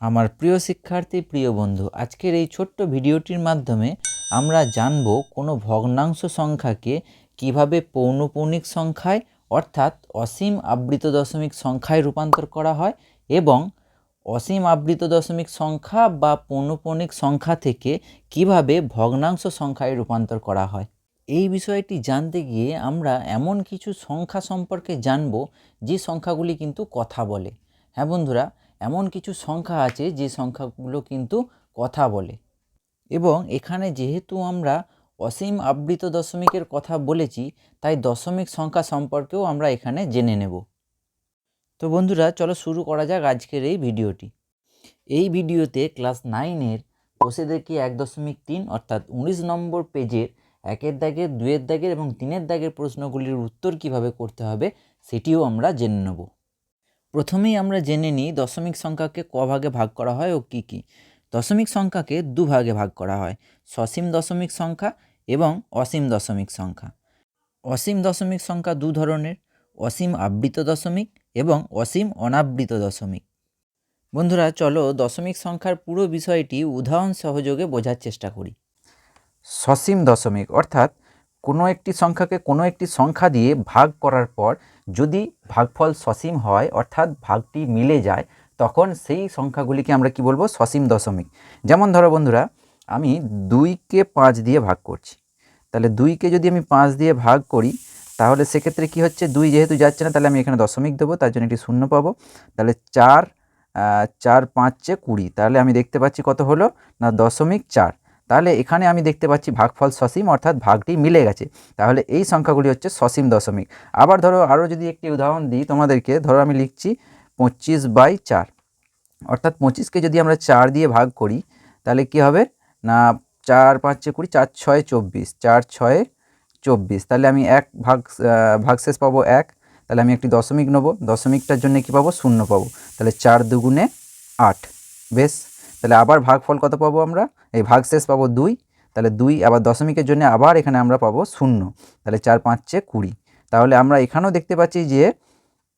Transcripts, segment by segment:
আমার প্রিয় শিক্ষার্থী, প্রিয় বন্ধু, আজকের এই ছোট্ট ভিডিওটির মাধ্যমে আমরা জানব কোনো ভগ্নাংশ সংখ্যাকে কীভাবে পৌনপৌনিক সংখ্যায়, অর্থাৎ অসীম আবৃত দশমিক সংখ্যায় রূপান্তর করা হয় এবং অসীম আবৃত দশমিক সংখ্যা বা পৌনপৌনিক সংখ্যা থেকে কীভাবে ভগ্নাংশ সংখ্যায় রূপান্তর করা হয়। এই বিষয়টি জানতে গিয়ে আমরা এমন কিছু সংখ্যা সম্পর্কে জানব, যে সংখ্যাগুলি কিন্তু কথা বলে। হ্যাঁ বন্ধুরা এমন কিছু সংখ্যা আছে যে সংখ্যাগুলো কিন্তু কথা বলে। এবং এখানে যেহেতু আমরা অসীম আবৃত দশমিকের কথা বলেছি, তাই দশমিক সংখ্যা সম্পর্কেও আমরা এখানে জেনে নেব। তো বন্ধুরা, চলো শুরু করা যাক আজকের এই ভিডিওটি। এই ভিডিওতে ক্লাস নাইনের বসে দেখি এক দশমিক তিন, অর্থাৎ উনিশ নম্বর পেজের একের দাগের দুয়ের দাগের এবং তিনের দাগের প্রশ্নগুলির উত্তর কীভাবে করতে হবে, সেটিও আমরা জেনে নেব। প্রথমেই আমরা জেনে নিই দশমিক সংখ্যাকে ক ভাগে ভাগ করা হয় ও কী কী। দশমিক সংখ্যাকে দু ভাগে ভাগ করা হয়, সসীম দশমিক সংখ্যা এবং অসীম দশমিক সংখ্যা। অসীম দশমিক সংখ্যা দু ধরনের, অসীম আবৃত দশমিক এবং অসীম অনাবৃত দশমিক। বন্ধুরা, চলো দশমিক সংখ্যার পুরো বিষয়টি উদাহরণ সহযোগে বোঝার চেষ্টা করি। সসীম দশমিক অর্থাৎ কোনো একটি সংখ্যাকে কোনো একটি সংখ্যা দিয়ে ভাগ করার পর যদি ভাগফল সসীম হয়, অর্থাৎ ভাগটি মিলে যায়, তখন সেই সংখ্যাগুলিকে আমরা কি বলব? সসীম দশমিক। যেমন ধরো বন্ধুরা, আমি দুইকে পাঁচ দিয়ে ভাগ করছি। তাহলে দুইকে যদি আমি পাঁচ দিয়ে ভাগ করি, তাহলে সেক্ষেত্রে কি হচ্ছে? দুই যেহেতু যাচ্ছে না, তাহলে আমি এখানে দশমিক দেবো, তার জন্য একটি শূন্য পাবো। তাহলে চার চার, পাঁচে কুড়ি। তাহলে আমি দেখতে পাচ্ছি কত হলো? না, দশমিক চার। তাহলে এখানে আমি দেখতে পাচ্ছি ভাগফল সসীম অর্থাৎ ভাগটি মিলে গেছে। তাহলে এই সংখ্যাগুলি হচ্ছে সসীম দশমিক। আবার ধরো আরও যদি একটি উদাহরণ দিই তোমাদেরকে, ধরো আমি লিখছি পঁচিশ বাই চার। অর্থাৎ পঁচিশকে যদি আমরা চার দিয়ে ভাগ করি, তাহলে কি হবে? না, চার পাঁচে কুড়ি, চার ছয় চব্বিশ, চার ছয়ে চব্বিশ। তাহলে আমি এক ভাগ ভাগশেষ পাবো এক। তাহলে আমি একটি দশমিক নেব। দশমিকটার জন্য কি পাবো? শূন্য পাবো। তাহলে চার দুগুণে আট। বেশ? তাহলে আবার ভাগফল কত পাবো আমরা? এই ভাগশেষ পাবো দুই। তাহলে দুই আবার দশমিকের জন্য আবার এখানে আমরা পাবো শূন্য। তাহলে চার পাঁচ পাঁচে কুড়ি। তাহলে আমরা এখানেও দেখতে পাচ্ছি যে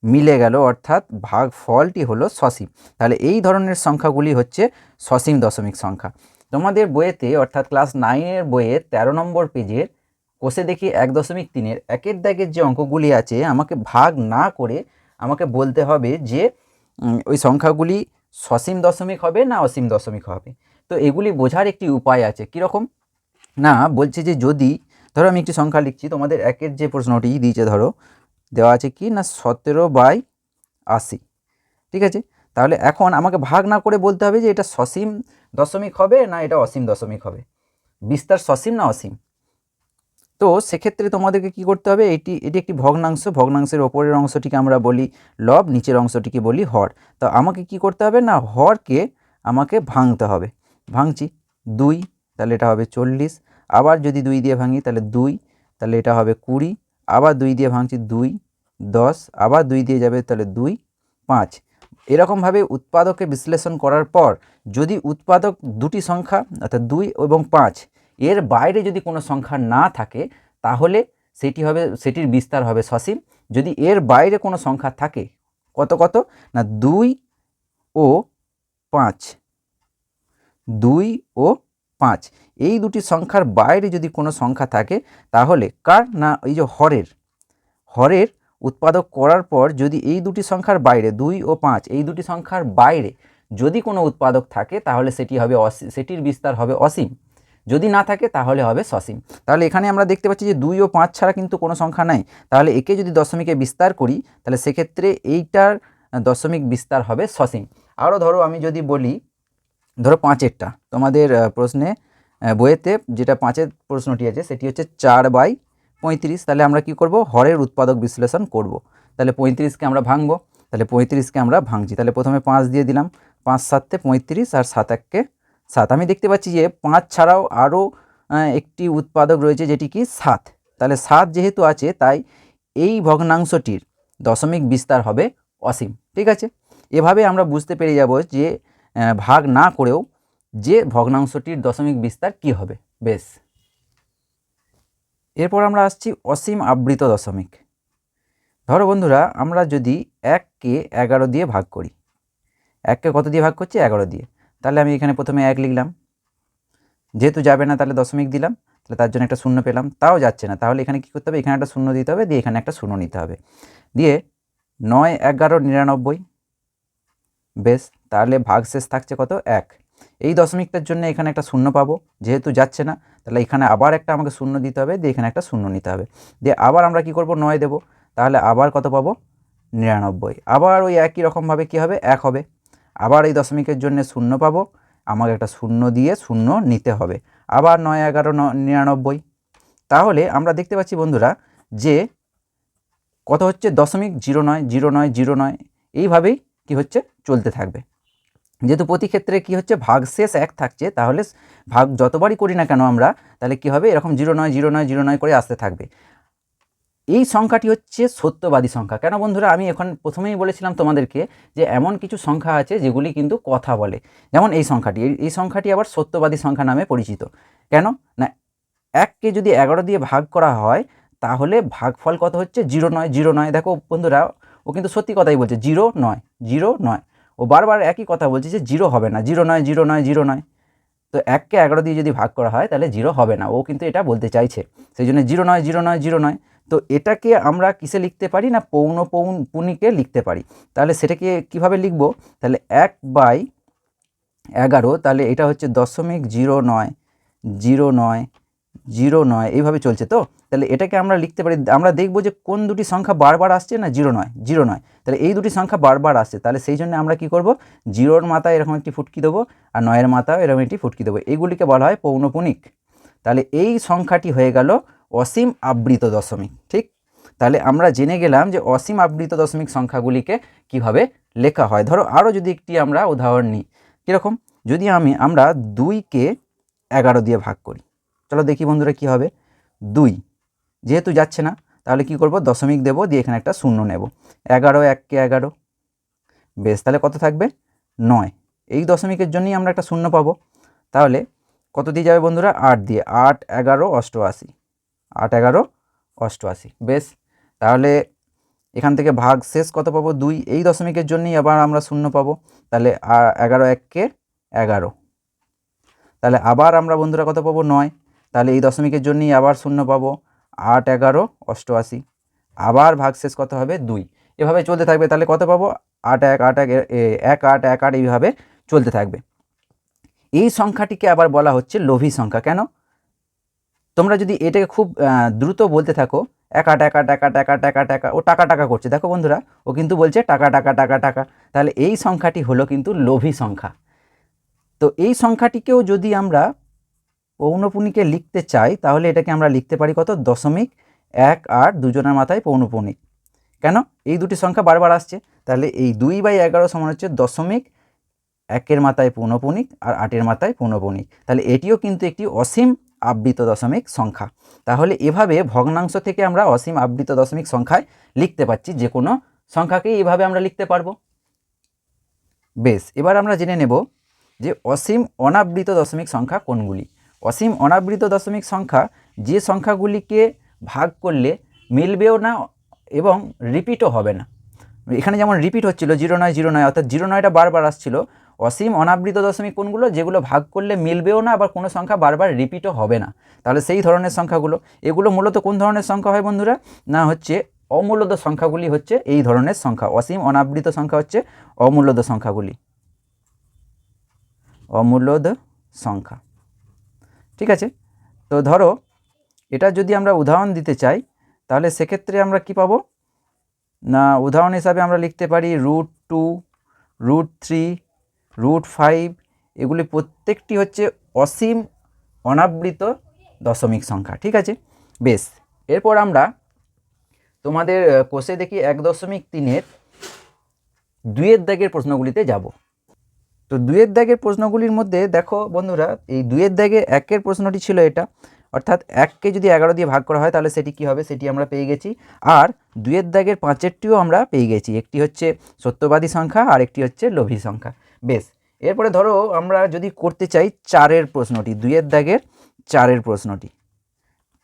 মিলে গেল, অর্থাৎ ভাগ ফলটি হলো সসীম। তাহলে এই ধরনের সংখ্যাগুলি হচ্ছে সসীম দশমিক সংখ্যা। তোমাদের বইয়েতে, অর্থাৎ ক্লাস নাইনের বইয়ের তেরো নম্বর পেজের কোষে দেখি এক দশমিক তিনের একের দাগের যে অঙ্কগুলি আছে, আমাকে ভাগ না করে আমাকে বলতে হবে যে ওই সংখ্যাগুলি সসীম দশমিক হবে না অসীম দশমিক হবে? তো এগুলি বোঝার একটি উপায় আছে। কীরকম? না, বলছে যে যদি, ধরো আমি একটি সংখ্যা লিখছি, তোমাদের একের যে প্রশ্নটি দিয়েছে, ধরো, দেওয়া আছে কি? না, সতেরো বাই আশি। ঠিক আছে? তাহলে এখন আমাকে ভাগ না করে বলতে হবে যে এটা সসীম দশমিক হবে না এটা অসীম দশমিক হবে। বিস্তার সসীম না অসীম? তো সেক্ষেত্রে তোমাদেরকে কি করতে হবে? এটি এটি একটি ভগ্নাংশ। ভগ্নাংশের ওপরের অংশটিকে আমরা বলি লব, নিচের অংশটিকে বলি হর। তো আমাকে কি করতে হবে না? হরকে আমাকে ভাঙতে হবে। ভাঙছি দুই, তাহলে এটা হবে চল্লিশ। আবার যদি দুই দিয়ে ভাঙি, তাহলে দুই, তাহলে এটা হবে কুড়ি। আবার দুই দিয়ে ভাঙছি দুই, দশ। আবার দুই দিয়ে যাবে তাহলে দুই, পাঁচ। এরকমভাবে উৎপাদকে বিশ্লেষণ করার পর যদি উৎপাদক দুটি সংখ্যা, অর্থাৎ দুই এবং পাঁচ এর বাইরে যদি কোনো সংখ্যা না থাকে, তাহলে সেটি হবে, সেটির বিস্তার হবে সসীম। যদি এর বাইরে কোনো সংখ্যা থাকে, কত কত? না, দুই ও পাঁচ। দুই ও পাঁচ। এই দুটি সংখ্যার বাইরে যদি কোনো সংখ্যা থাকে, তাহলে কার? না, এই যে হরের। হরের উৎপাদক করার পর যদি এই দুটি সংখ্যার বাইরে, দুই ও পাঁচ, এই দুটি সংখ্যার বাইরে যদি কোনো উৎপাদক থাকে, তাহলে সেটি হবে অসী, সেটির বিস্তার হবে অসীম। যদি না থাকে তাহলে হবে সসীম। তাহলে এখানে আমরা দেখতে পাচ্ছি যে দুই ও পাঁচ ছাড়া কিন্তু কোনো সংখ্যা নাই। তাহলে একে যদি দশমিকে বিস্তার করি, তাহলে সেক্ষেত্রে এইটার দশমিক বিস্তার হবে সসীম। আরও ধরো আমি যদি বলি, ধরো পাঁচেরটা। তোমাদের প্রশ্নে বইয়েতে যেটা পাঁচের প্রশ্নটি আছে, সেটি হচ্ছে চার বাই পঁয়ত্রিশ। তাহলে আমরা কি করব? হরের উৎপাদক বিশ্লেষণ করব। তাহলে পঁয়ত্রিশকে আমরা ভাঙবো। তাহলে পঁয়ত্রিশকে আমরা ভাঙছি। তাহলে প্রথমে পাঁচ দিয়ে দিলাম। পাঁচ সাতে পঁয়ত্রিশ আর সাত এককে সাত। আমি দেখতে পাচ্ছি যে পাঁচ ছাড়াও আরও একটি উৎপাদক রয়েছে যেটি কি সাত। তাহলে সাত যেহেতু আছে, তাই এই ভগ্নাংশটির দশমিক বিস্তার হবে অসীম। ঠিক আছে? এভাবে আমরা বুঝতে পেরে যাব যে ভাগ না করেও যে ভগ্নাংশটির দশমিক বিস্তার কি হবে। বেশ। এরপর আমরা আসছি অসীম আবৃত দশমিক। ধরো বন্ধুরা, আমরা যদি এককে এগারো দিয়ে ভাগ করি। এককে কত দিয়ে ভাগ করছি? এগারো দিয়ে। তাহলে আমি এখানে প্রথমে এক লিখলাম। যেহেতু যাবে না, তাহলে দশমিক দিলাম। তাহলে তার জন্য একটা শূন্য পেলাম। তাও যাচ্ছে না। তাহলে এখানে কী করতে হবে? এখানে একটা শূন্য দিতে হবে। দিয়ে এখানে একটা শূন্য নিতে হবে। দিয়ে নয়, এগারো, নিরানব্বই। বেশ, তাহলে ভাগশেষ থাকছে কত? এক। এই দশমিকটার জন্য এখানে একটা শূন্য পাবো। যেহেতু যাচ্ছে না, তাহলে এখানে আবার একটা আমাকে শূন্য দিতে হবে। দিয়ে এখানে একটা শূন্য নিতে হবে। দিয়ে আবার আমরা কি করব? নয় দেবো। তাহলে আবার কত পাবো? নিরানব্বই। আবার ওই একই রকমভাবে কী হবে? এক হবে। আবার এই দশমিকের জন্য শূন্য পাবো। আমাকে একটা শূন্য দিয়ে শূন্য নিতে হবে। আবার নয় এগারো নিরানব্বই। তাহলে আমরা দেখতে পাচ্ছি বন্ধুরা যে কত হচ্ছে? দশমিক জিরো নয় জিরো নয় জিরো নয়। এইভাবেই কি হচ্ছে? চলতে থাকবে। যেহেতু প্রতি ক্ষেত্রে কি হচ্ছে? ভাগশেষ এক থাকছে, তাহলে ভাগ যতবারই করি না কেন আমরা, তাহলে কি হবে? এরকম জিরো নয় জিরো নয় জিরো নয় করে আসতে থাকবে। এই সংখ্যাটি হচ্ছে সত্যবাদী সংখ্যা। কেন বন্ধুরা, আমি এখন প্রথমেই বলেছিলাম তোমাদেরকে যে এমন কিছু সংখ্যা আছে যেগুলি কিন্তু কথা বলে। যেমন এই সংখ্যাটি, এই- সংখ্যাটি আবার সত্যবাদী সংখ্যা নামে পরিচিত। কেন? না, এককে যদি এগারো দিয়ে ভাগ করা হয়, তাহলে ভাগফল কত হচ্ছে? জিরো নয় জিরো নয়। দেখো বন্ধুরা, ও কিন্তু সত্যি কথাই বলছে, জিরো নয় জিরো নয়। ও বারবার একই কথা বলছে যে জিরো হবে না, জিরো নয় জিরো নয় জিরো নয়। তো এককে এগারো দিয়ে যদি ভাগ করা হয়, তাহলে জিরো হবে না। ও কিন্তু এটা বলতে চাইছে। সেই জন্য জিরো নয় জিরো নয় জিরো নয়। তো এটাকে আমরা কিসে লিখতে পারি না পৌন পৌন পুনিকে লিখতে পারি? তাহলে সেটাকে কীভাবে লিখব? তাহলে এক বাই এগারো, তাহলে এটা হচ্ছে দশমিক জিরো নয় জিরো নয় জিরো নয়, এইভাবে চলছে তো? তাহলে এটাকে আমরা লিখতে পারি, আমরা দেখব যে কোন দুটি সংখ্যা বারবার আসছে না জিরো নয় জিরো নয়? তাহলে এই দুটি সংখ্যা বারবার আসছে, তাহলে সেই জন্য আমরা কি করব? জিরোর মাথায় এরকম একটি ফুটকি দেবো আর নয়ের মাথায় এরকম একটি ফুটকি দেবো। এইগুলিকে বলা হয় পৌনপুনিক। তাহলে এই সংখ্যাটি হয়ে গেল অসীম আবৃত দশমিক, ঠিক? তাহলে আমরা জেনে গেলাম যে অসীম আবৃত দশমিক সংখ্যাগুলিকে কীভাবে লেখা হয়। ধরো আরও যদি একটি আমরা উদাহরণ নিই, কীরকম? যদি আমি, আমরা দুইকে এগারো দিয়ে ভাগ করি, চলো দেখি বন্ধুরা কি হবে। দুই, যেহেতু যাচ্ছে না, তাহলে কি করব? দশমিক দেব দিয়ে এখানে একটা শূন্য নেব। এগারো এককে এগারো, বেশ, তাহলে কত থাকবে? নয়। এই দশমিকের জন্যই আমরা একটা শূন্য পাবো। তাহলে কত দিয়ে যাবে বন্ধুরা? আট দিয়ে, আট, এগারো, অষ্টআশি। আট এগারো, অষ্টআশি। বেশ, তাহলে এখান থেকে ভাগ শেষ কত পাবো? দুই। এই দশমিকের জন্যই আবার আমরা শূন্য পাবো। তাহলে এগারো এককে এগারো। তাহলে আবার আমরা বন্ধুরা কত পাবো? নয়। তাহলে এই দশমিকের জন্যই আবার শূন্য পাবো। আট এগারো, অষ্টআশি। আবার ভাগশেষ কত হবে? দুই। এভাবে চলতে থাকবে। তাহলে কত পাবো? আট এক আট এক এক, আট এক, আট এইভাবে চলতে থাকবে। এই সংখ্যাটিকে আবার বলা হচ্ছে লোভী সংখ্যা। কেন? তোমরা যদি এটাকে খুব দ্রুত বলতে থাকো একা টাকা এক আট এক আট, ও টাকা টাকা করছে। দেখো বন্ধুরা ও কিন্তু বলছে টাকা টাকা টাকা টাকা। তাহলে এই সংখ্যাটি হলো কিন্তু লোভী সংখ্যা। তো এই সংখ্যাটিকেও যদি আমরা পৌনপুনিকে লিখতে চাই তাহলে এটাকে আমরা লিখতে পারি কত? দশমিক এক আট দুজনের মাথায় পৌনপুনিক। কেন? এই দুটি সংখ্যা বারবার আসছে। তাহলে এই দুই বাই এগারো সমান হচ্ছে দশমিক একের মাথায় পৌনপুনিক আর আটের মাথায় পৌনপুনিক। তাহলে এটিও কিন্তু একটি অসীম আবৃত দশমিক সংখ্যা। তাহলে এভাবে ভগ্নাংশ থেকে আমরা অসীম আবৃত দশমিক সংখ্যায় লিখতে পাচ্ছি যে কোনো সংখ্যাকে এভাবে আমরা লিখতে পারব। বেশ, এবার আমরা জেনে নেব যে অসীম অনাবৃত দশমিক সংখ্যা কোনগুলি। অসীম অনাবৃত দশমিক সংখ্যা যে সংখ্যাগুলিকে ভাগ করলে মিলবেও না এবং রিপিটও হবে না। এখানে যেমন রিপিট হচ্ছিল, জিরো নয় জিরো নয়, অর্থাৎ জিরো নয়টা বারবার আসছিল অসীম অনাবৃত দশমিক কোনগুলো যেগুলো ভাগ করলে মিলবেও না, আবার কোনো সংখ্যা বারবার রিপিটও হবে না। তাহলে সেই ধরনের সংখ্যাগুলো, এগুলো মূলত কোন ধরনের সংখ্যা হয় বন্ধুরা? না, হচ্ছে অমূল্যদ সংখ্যাগুলি হচ্ছে এই ধরনের সংখ্যা। অসীম অনাবৃত সংখ্যা হচ্ছে অমূল্যদ সংখ্যাগুলি। অমূল্যদ সংখ্যা। ঠিক আছে? তো ধরো, এটা যদি আমরা উদাহরণ দিতে চাই, তাহলে সেক্ষেত্রে আমরা কি পাবো? না, উদাহরণ হিসাবে আমরা লিখতে পারি root two root three root five, এগুলি প্রত্যেকটি হচ্ছে অসীম অনাবৃত দশমিক সংখ্যা, ঠিক আছে? বেশ, এরপর আমরা তোমাদের কোষে দেখি এক দশমিক তিনের দুয়ের দাগের প্রশ্নগুলিতে যাব। তো দুয়ের দাগের প্রশ্নগুলির মধ্যে দেখো বন্ধুরা, এই দুয়ের দাগে একের প্রশ্নটি ছিল এটা, অর্থাৎ এককে যদি এগারো দিয়ে ভাগ করা হয় তাহলে সেটি কী হবে? সেটি আমরা পেয়ে গেছি। আর দুয়ের দাগের পাঁচেরটিও আমরা পেয়ে গেছি, একটি হচ্ছে সত্যবাদী সংখ্যা আর একটি হচ্ছে লোভী সংখ্যা। বেশ, এরপরে ধরো আমরা যদি করতে চাই চারের প্রশ্নটি দুয়ের দাগের চারের প্রশ্নটি।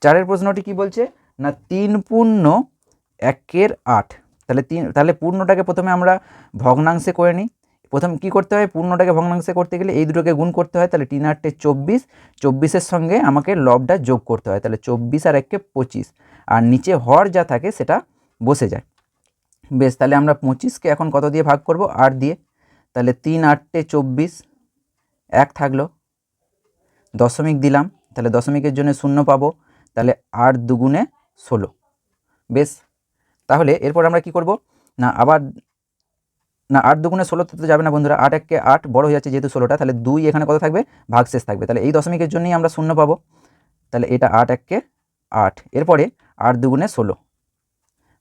চারের প্রশ্নটি কি বলছে? না, তিন পূর্ণ একের আট। তাহলে তিন, তাহলে পূর্ণটাকে প্রথমে আমরা ভগ্নাংশে করে নিই। প্রথম কি করতে হয়? পূর্ণটাকে ভগ্নাংশে করতে গেলে এই দুটোকে গুণ করতে হয়। তাহলে তিন আটটে চব্বিশ, চব্বিশের সঙ্গে আমাকে লবটা যোগ করতে হয়। তাহলে চব্বিশ আর এককে পঁচিশ। আর নিচে হর যা থাকে সেটা বসে যায়। বেশ, তাহলে আমরা পঁচিশকে এখন কত দিয়ে ভাগ করব? আট দিয়ে। তাহলে তিন আটটে চব্বিশ, এক থাকল। দশমিক দিলাম, তাহলে দশমিকের জন্য শূন্য পাবো, তাহলে আট দুগুণে ষোলো। বেশ, তাহলে এরপর আমরা কি করব? না, আবার, না, আট দুগুণে ষোলোতে তো যাবে না বন্ধুরা, আট এককে আট বড় হয়ে যাচ্ছে যেহেতু ষোলোটা, তাহলে দুই এখানে কত থাকবে? ভাগশেষ থাকবে। তাহলে এই দশমিকের জন্যই আমরা শূন্য পাবো। তাহলে এটা আট এককে আট। এরপরে আট দুগুণে ষোলো,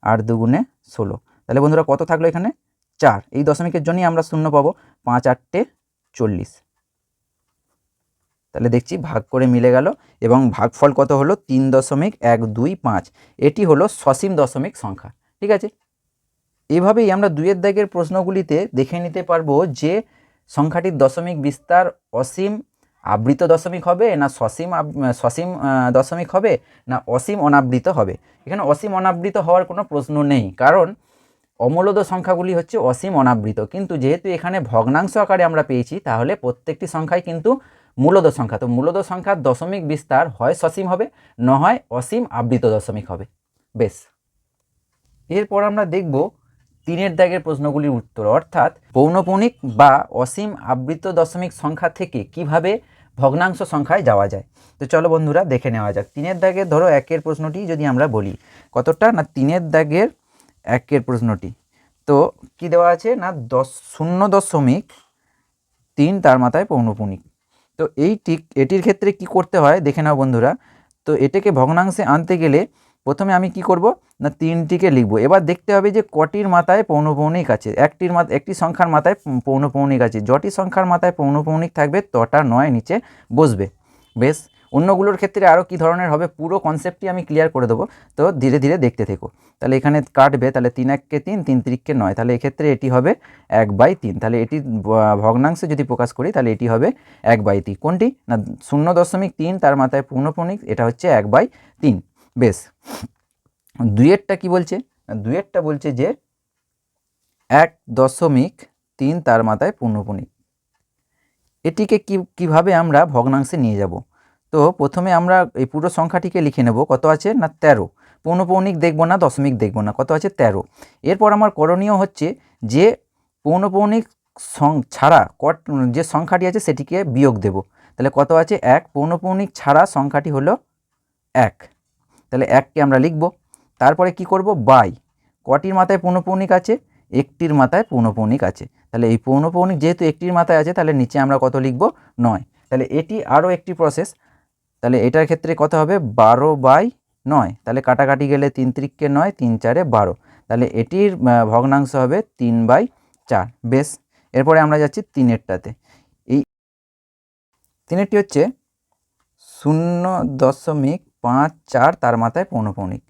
আট দুগুণে ষোলো। তাহলে বন্ধুরা কত থাকল এখানে? চার। এই দশমিকের জন্যই আমরা শূন্য পাবো পাঁচ আটটে চল্লিশ। তাহলে দেখছি ভাগ করে মিলে গেল এবং ভাগফল কত হলো? তিন দশমিক এক দুই পাঁচ। এটি হলো সসীম দশমিক সংখ্যা। ঠিক আছে? এভাবেই আমরা দুইয়ের দাগের প্রশ্নগুলিতে দেখে নিতে পারব যে সংখ্যাটির দশমিক বিস্তার অসীম আবৃত দশমিক হবে না সসীম সসীম দশমিক হবে না অসীম অনাবৃত হবে। এখানে অসীম অনাবৃত হওয়ার কোনো প্রশ্ন নেই। কারণ অমূলদ সংখ্যাগুলি হচ্ছে অসীম অনাবৃত। কিন্তু যেহেতু এখানে ভগ্নাংশ আকারে আমরা পেয়েছি, তাহলে প্রত্যেকটি সংখ্যাই কিন্তু মূলদ সংখ্যা। তো মূলদ সংখ্যার দশমিক বিস্তার হয় সসীম হবে, না হয় অসীম আবৃত দশমিক হবে। বেশ। এরপর আমরা দেখব তিনের দাগের প্রশ্নগুলির উত্তর। অর্থাৎ পৌনপৌনিক বা অসীম আবৃত দশমিক সংখ্যা থেকে কীভাবে ভগ্নাংশ সংখ্যায় যাওয়া যায়? তো চলো বন্ধুরা, দেখে নেওয়া যাক। তিনের দাগের, ধরো একের প্রশ্নটি যদি আমরা বলি, কতটা না তিনের দাগের একের প্রশ্নটি। তো কি দেওয়া আছে না, দশ, শূন্য দশমিক তিন তার মাথায় পৌনপুনিক তো এইটি এটির ক্ষেত্রে কি করতে হয়, দেখে নাও বন্ধুরা। তো এটাকে ভগ্নাংশে আনতে গেলে প্রথমে আমি কি করব, না তিনটিকে লিখব। এবার দেখতে হবে যে কটির মাথায় পৌনপৌনিক আছে। একটির মাথা একটি সংখ্যার মাথায় পৌনপৌনিক আছে। যটি সংখ্যার মাথায় পৌনপৌনিক থাকবে, তটা নয় নিচে বসবে। বেশ অন্যগুলোর ক্ষেত্রে আরও কী ধরনের হবে পুরো কনসেপ্টটি আমি ক্লিয়ার করে দেবো। তো ধীরে ধীরে দেখতে থেকো। তাহলে এখানে কাটবে, তাহলে তিন এককে তিন তিন তিরিককে নয়। তাহলে এক্ষেত্রে এটি হবে এক বাই তিন। তাহলে এটি ভগ্নাংশে যদি প্রকাশ করি, তাহলে এটি হবে এক বাই তিন। কোনটি? না, শূন্য দশমিক তিন, তার মাথায় পূর্ণপণিক, এটা হচ্ছে এক বাই তিন। বেশ। দুইয়েরটা কি বলছে? না, দুইয়েরটা বলছে যে এক দশমিক তিন, তার মাথায় পূর্ণপণিক। এটিকে কি, কীভাবে আমরা ভগ্নাংশে নিয়ে যাব? তো প্রথমে আমরা এই পুরো সংখ্যাটিকে লিখে নেব। কত আছে? না, তেরো। পৌনপৌনিক দেখব না, দশমিক দেখব না। কত আছে? তেরো। এরপর আমার করণীয় হচ্ছে যে পৌনপৌনিক সং ছাড়া কট যে সংখ্যাটি আছে সেটিকে বিয়োগ দেব। তাহলে কত আছে? এক। পৌনপৌনিক ছাড়া সংখ্যাটি হলো এক। তাহলে এককে আমরা লিখব। তারপরে কি করব? বাই। কটির মাথায় পৌনপৌনিক আছে, একটির মাথায় পৌনপৌনিক আছে। তাহলে এই পৌনপৌনিক যেহেতু একটির মাথায় আছে, তাহলে নিচে আমরা কত লিখব? নয়। তাহলে এটি আরও একটি প্রসেস তাহলে এটার ক্ষেত্রে কত হবে? বারো বাই নয়। তাহলে কাটাকাটি গেলে তিন তিরিককে নয়, তিন চারে বারো। তাহলে এটির ভগ্নাংশ হবে তিন বাই চার। বেশ, এরপরে আমরা যাচ্ছি তিনেরটাতে। এই তিনেরটি হচ্ছে শূন্য দশমিক পাঁচ চার, তার মাথায় পৌনপৌনিক।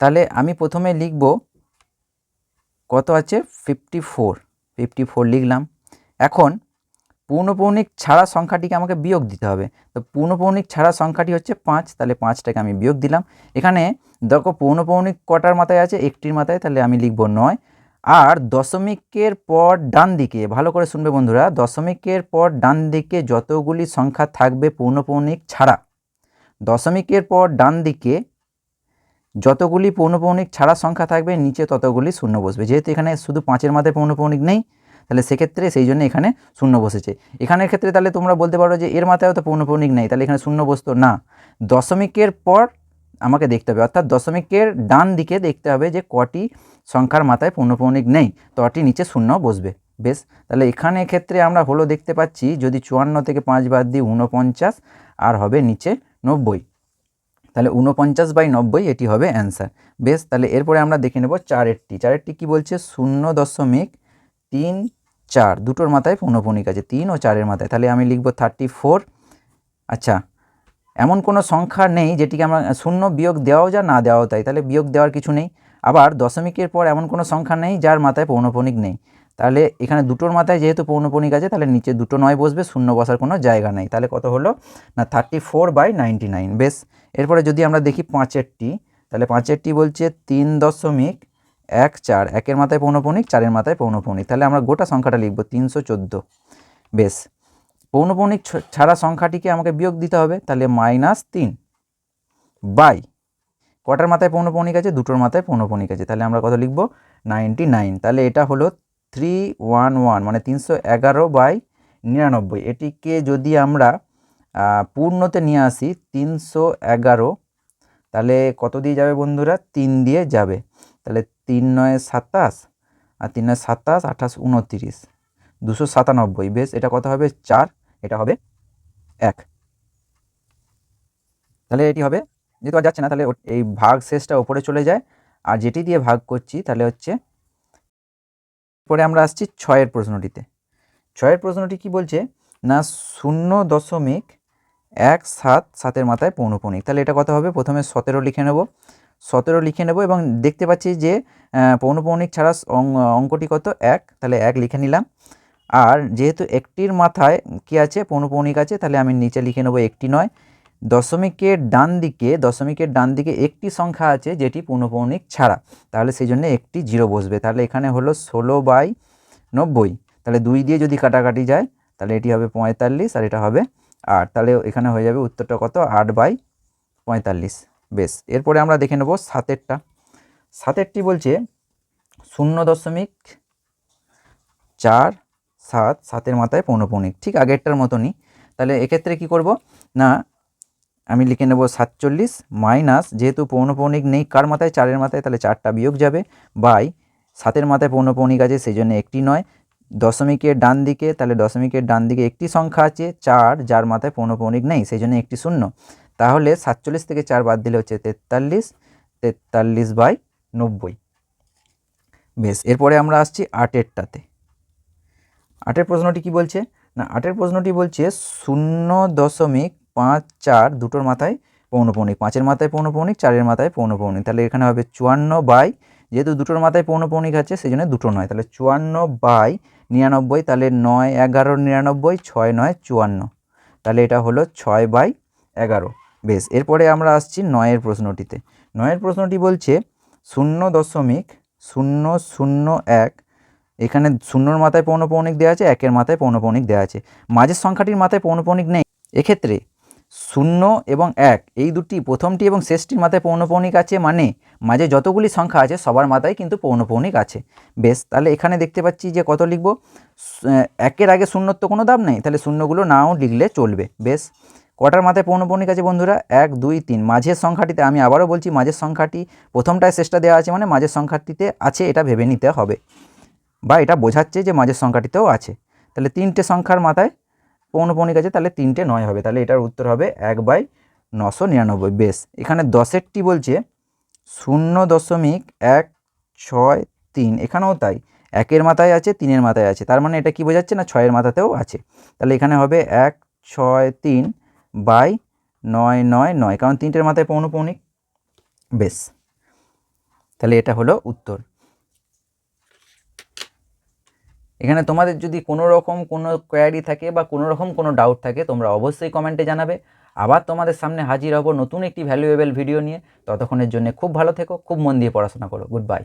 তাহলে আমি প্রথমে লিখব কত আছে? ফিফটি ফোর ফিফটি ফোর লিখলাম। এখন পূর্ণপৌনিক ছাড়া সংখ্যাটিকে আমাকে বিয়োগ দিতে হবে। তো পূর্ণপৌনিক ছাড়া সংখ্যাটি হচ্ছে পাঁচ, তাহলে পাঁচটাকে আমি বিয়োগ দিলাম। এখানে দেখো পৌর্ণপৌনিক কটার মাথায় আছে? একটির মাথায়, তাহলে আমি লিখব নয়। আর দশমিকের পর ডান দিকে, ভালো করে শুনবে বন্ধুরা, দশমিকের পর ডান দিকে যতগুলি সংখ্যা থাকবে পৌর্ণপৌনিক ছাড়া, দশমিকের পর ডান দিকে যতগুলি পৌনপৌনিক ছাড়া সংখ্যা থাকবে, নিচে ততগুলি শূন্য বসবে। যেহেতু এখানে শুধু পাঁচের মাথায় পৌনপৌনিক নেই তাহলে সেক্ষেত্রে সেই জন্য এখানে শূন্য বসেছে। এখানের ক্ষেত্রে তাহলে তোমরা বলতে পারো যে এর মাথায় তো পৌনপৌনিক নেই, তাহলে এখানে শূন্য বসতো না। দশমিকের পর আমাকে দেখতে হবে, অর্থাৎ দশমিকের ডান দিকে দেখতে হবে যে কটি সংখ্যার মাথায় পৌনপৌনিক নেই তটি নিচে শূন্য বসবে। বেশ, তাহলে এখানে ক্ষেত্রে আমরা হলো দেখতে পাচ্ছি যদি চুয়ান্ন থেকে পাঁচ বাদ দিই ঊনপঞ্চাশ, আর হবে নিচে নব্বই। তাহলে ঊনপঞ্চাশ বাই নব্বই, এটি হবে অ্যান্সার। বেশ, তাহলে এরপরে আমরা দেখে নেব চারেরটি। চারেরটি কি বলছে? শূন্য দশমিক তিন, চার, দুটোর মাথায় পৌনপণিক আছে, তিন ও চারের মাথায়। তাহলে আমি লিখব থার্টি ফোর আচ্ছা এমন কোনো সংখ্যা নেই যেটিকে আমরা শূন্য বিয়োগ দেওয়াও যা না দেওয়াও তাই তাহলে বিয়োগ দেওয়ার কিছু নেই। আবার দশমিকের পর এমন কোনো সংখ্যা নেই যার মাথায় পৌনপণিক নেই। তাহলে এখানে দুটোর মাথায় যেহেতু পৌনপণিক আছে, তাহলে নিচে দুটো নয় বসবে, শূন্য বসার কোনো জায়গা নেই। তাহলে কত হলো? না thirty four by ninety nine বেশ, এরপরে যদি আমরা দেখি পাঁচেরটি, তাহলে পাঁচেরটি বলছে তিন দশমিক এক, চার, একের মাথায় পৌনপণিক চারের মাথায় পৌনপণিক তাহলে আমরা গোটা সংখ্যাটা লিখব, তিনশো চোদ্দ। বেশ। পৌনপণিক ছ- ছাড়া সংখ্যাটিকে আমাকে বিয়োগ দিতে হবে, তাহলে মাইনাস তিন বাই। কটার মাথায় পৌনপণিক আছে? দুটোর মাথায় পৌনপণিক আছে। তাহলে আমরা কত লিখব? Ninety nine. তাহলে এটা হলো থ্রি ওয়ান ওয়ান মানে তিনশো এগারো বাই নিরানব্বই। এটিকে যদি আমরা পূর্ণতে নিয়ে আসি, তিনশো এগারো, তাহলে কত দিয়ে যাবে বন্ধুরা? তিন দিয়ে যাবে। তাহলে তিন নয় সাতাশ আর তিন নয় সাতাশ, আঠাশ উনতিরিশ। দুশো সাতানব্বই। বেশ, এটা কত হবে? চার। এটা হবে এক। তাহলে এটি হবে, যেহেতু আর যাচ্ছে না, তাহলে এই ভাগ শেষটা ওপরে চলে যায়। আর যেটি দিয়ে ভাগ করছি, তাহলে হচ্ছে পরে আমরা আসছি ছয়ের প্রশ্নটিতে। ছয়ের প্রশ্নটি কি বলছে? না, শূন্য দশমিক এক সাত সাতের মাথায় পৌনপণিক তাহলে এটা কত হবে? প্রথমে সতেরো লিখে নেব। সতেরো লিখে নেব এবং দেখতে পাচ্ছি যে পৌনপৌনিক ছাড়া অঙ্কটি কত? এক। তাহলে এক লিখে নিলাম। আর যেহেতু একটির মাথায় কি আছে? পৌনপৌনিক আছে, তাহলে আমি নিচে লিখে নেব একটি নয়। দশমিকের ডান দিকে, দশমিকের ডান দিকে একটি সংখ্যা আছে যেটি পৌনপৌনিক ছাড়া। তাহলে সেই জন্য একটি জিরো বসবে। তাহলে এখানে হলো ষোলো বাই নব্বই। তাহলে দুই দিয়ে যদি কাটাকাটি যায়, তাহলে এটি হবে পঁয়তাল্লিশ আর এটা হবে আট। তাহলে এখানে হয়ে যাবে উত্তরটা কত? আট বাই পঁয়তাল্লিশ। বেশ, এরপরে আমরা দেখে নেব সাতেরটা। সাতেরটি বলছে শূন্য দশমিক চার সাত, সাতের মাথায় পৌনপৌনিক, ঠিক আগেরটার মতনই। তাহলে এক্ষেত্রে কি করব? না, আমি লিখে নেব সাতচল্লিশ মাইনাস, যেহেতু পৌনপৌনিক নেই, কার মাথায়? চারের মাথায়, তাহলে চারটা বিয়োগ যাবে বাই। সাতের মাথায় পৌনপৌনিক আছে সেই জন্য একটি নয়। দশমিকের ডান দিকে, তাহলে দশমিকের ডান দিকে একটি সংখ্যা আছে, চার, যার মাথায় পৌনপৌনিক নেই সেই জন্য একটি শূন্য। তাহলে সাতচল্লিশ থেকে চার বাদ দিলে হচ্ছে তেতাল্লিশ তেতাল্লিশ বাই নব্বই। বেশ, এরপরে আমরা আসছি আটেরটাতে। আটের প্রশ্নটি কি বলছে? না, আটের প্রশ্নটি বলছে শূন্য দশমিক পাঁচ চার দুটোর মাথায় পৌনপৌনিক। পাঁচের মাথায় পৌনপৌনিক, চারের মাথায় পৌনপৌনিক। তাহলে এখানে হবে চুয়ান্ন বাই, যেহেতু দুটোর মাথায় পৌনপৌনিক আছে সেই জন্য দুটো নয়। তাহলে চুয়ান্ন বাই নিরানব্বই, তাহলে নয় এগারো নিরানব্বই, ছয় নয় চুয়ান্ন। তাহলে এটা হলো ছয় বাই এগারো। বেশ, এরপরে আমরা আসছি নয়ের প্রশ্নটিতে। নয়ের প্রশ্নটি বলছে, শূন্য দশমিক শূন্য শূন্য এক, এখানে শূন্যর মাথায় পৌনপৌনিক দেওয়া আছে, একের মাথায় পৌনপৌনিক দেওয়া আছে। মাঝের সংখ্যাটির মাথায় পৌনপৌনিক নেই। এক্ষেত্রে শূন্য এবং এক, এই দুটি প্রথমটি এবং শেষটির মাথায় পৌনপৌনিক আছে মানে মাঝে যতগুলি সংখ্যা আছে সবার মাথায় কিন্তু পৌনপৌনিক আছে। বেশ, তাহলে এখানে দেখতে পাচ্ছি যে কত লিখব? একের আগে শূন্যর তো কোনো দাম নেই, তাহলে শূন্যগুলো নাও লিখলে চলবে। বেশ কটার মাথায় পৌনপৌনিক আছে বন্ধুরা, এক, দুই, তিন। মাঝের সংখ্যাটিতে আমি আবারও বলছি, মাঝের সংখ্যাটি প্রথমটায় শেষটা দেওয়া আছে মানে মাঝের সংখ্যাটিতে আছে, এটা ভেবে নিতে হবে। বা এটা বোঝাচ্ছে যে মাঝের সংখ্যাটিতেও আছে। তাহলে তিনটে সংখ্যার মাথায় পৌনপৌনিক আছে, তাহলে তিনটে নয় হবে। তাহলে এটার উত্তর হবে এক বাই নশো নিরানব্বই। বেশ, এখানে দশেরটি বলছে, শূন্য দশমিক এক ছয় তিন। এখানেও তাই, একের মাথায় আছে, তিনের মাথায় আছে। তার মানে এটা কি বোঝাচ্ছে না, ছয়ের মাথাতেও আছে। তাহলে এখানে হবে এক, ছয়, তিন। বাই নয় নয় নয়, কারণ তিনটের মাথায় পৌনপৌনিক বেশ। তাহলে এটা হলো উত্তর। এখানে তোমাদের যদি কোনো রকম কোনো কোয়ারি থাকে বা কোনো রকম কোনো ডাউট থাকে, তোমরা অবশ্যই কমেন্টে জানাবে। আবার তোমাদের সামনে হাজির হব নতুন একটি ভ্যালুয়েবল ভিডিও নিয়ে। ততক্ষণের জন্য খুব ভালো থেকো, খুব মন দিয়ে পড়াশোনা করো। Good bye